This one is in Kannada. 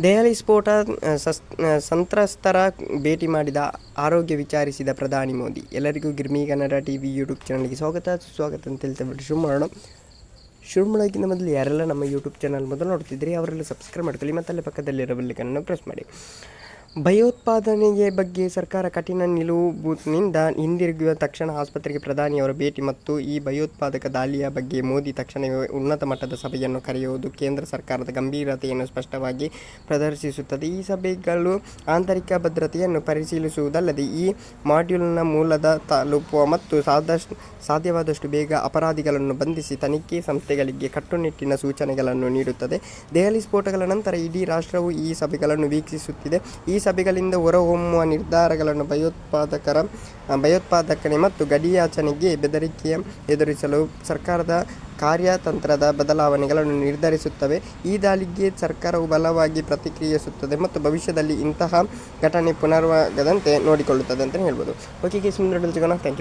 ದೆಹಲಿ ಸ್ಫೋಟ ಸಂತ್ರಸ್ತರ ಭೇಟಿ ಮಾಡಿದ ಆರೋಗ್ಯ ವಿಚಾರಿಸಿದ ಪ್ರಧಾನಿ ಮೋದಿ. ಎಲ್ಲರಿಗೂ Girmi Kannada T V YouTube ಚಾನಲ್ಗೆ ಸ್ವಾಗತ. ಸುಸ್ವಾಗತ ಅಂತ ಹೇಳ್ತಾ ಬಿಟ್ಟು ಶುರು ಮಾಡೋಣ. ಶುರು ಮಾಡೋಕ್ಕಿಂತ ಮೊದಲು ಯಾರೆಲ್ಲ ನಮ್ಮ ಯೂಟ್ಯೂಬ್ ಚಾನಲ್ ಮೊದಲು ನೋಡ್ತಿದ್ರಿ ಅವರೆಲ್ಲ ಸಬ್ಸ್ಕ್ರೈಬ್ ಮಾಡ್ಕೊಳ್ಳಿ ಮತ್ತು ಅಲ್ಲೇ ಪಕ್ಕದಲ್ಲಿರೋ ಬೆಲ್ಲಿಕನ್ನು ಪ್ರೆಸ್ ಮಾಡಿ. ಭಯೋತ್ಪಾದನೆಗೆ ಬಗ್ಗೆ ಸರ್ಕಾರ ಕಠಿಣ ನಿಲುವುನಿಂದ ಹಿಂದಿರುಗಿದ ತಕ್ಷಣ ಆಸ್ಪತ್ರೆಗೆ ಪ್ರಧಾನಿಯವರ ಭೇಟಿ ಮತ್ತು ಈ ಭಯೋತ್ಪಾದಕ ದಾಳಿಯ ಬಗ್ಗೆ ಮೋದಿ ತಕ್ಷಣವೇ ಉನ್ನತ ಮಟ್ಟದ ಸಭೆಯನ್ನು ಕರೆಯುವುದು ಕೇಂದ್ರ ಸರ್ಕಾರದ ಗಂಭೀರತೆಯನ್ನು ಸ್ಪಷ್ಟವಾಗಿ ಪ್ರದರ್ಶಿಸುತ್ತದೆ. ಈ ಸಭೆಗಳು ಆಂತರಿಕ ಭದ್ರತೆಯನ್ನು ಪರಿಶೀಲಿಸುವುದಲ್ಲದೆ ಈ ಮಾಡ್ಯೂಲ್ನ ಮೂಲದ ತಲುಪುವ ಮತ್ತು ಸಾಧ್ಯವಾದಷ್ಟು ಬೇಗ ಅಪರಾಧಿಗಳನ್ನು ಬಂಧಿಸಿ ತನಿಖೆ ಸಂಸ್ಥೆಗಳಿಗೆ ಕಟ್ಟುನಿಟ್ಟಿನ ಸೂಚನೆಗಳನ್ನು ನೀಡುತ್ತದೆ. ದೆಹಲಿ ಸ್ಫೋಟಗಳ ನಂತರ ಇಡೀ ರಾಷ್ಟ್ರವು ಈ ಸಭೆಗಳನ್ನು ವೀಕ್ಷಿಸುತ್ತಿದೆ. ಈ ಸಭೆಗಳಿಂದ ಹೊರಹೊಮ್ಮುವ ನಿರ್ಧಾರಗಳನ್ನು ಭಯೋತ್ಪಾದಕರ ಭಯೋತ್ಪಾದಕನೆ ಮತ್ತು ಗಡಿಯಾಚನೆಗೆ ಬೆದರಿಕೆ ಎದುರಿಸಲು ಸರ್ಕಾರದ ಕಾರ್ಯತಂತ್ರದ ಬದಲಾವಣೆಗಳನ್ನು ನಿರ್ಧರಿಸುತ್ತವೆ. ಈ ದಾಳಿಗೆ ಸರ್ಕಾರವು ಬಲವಾಗಿ ಪ್ರತಿಕ್ರಿಯಿಸುತ್ತದೆ ಮತ್ತು ಭವಿಷ್ಯದಲ್ಲಿ ಇಂತಹ ಘಟನೆ ಪುನರ್ವಾಗದಂತೆ ನೋಡಿಕೊಳ್ಳುತ್ತದೆ ಅಂತಲೇ ಹೇಳ್ಬೋದು. Okay K Sundara thank you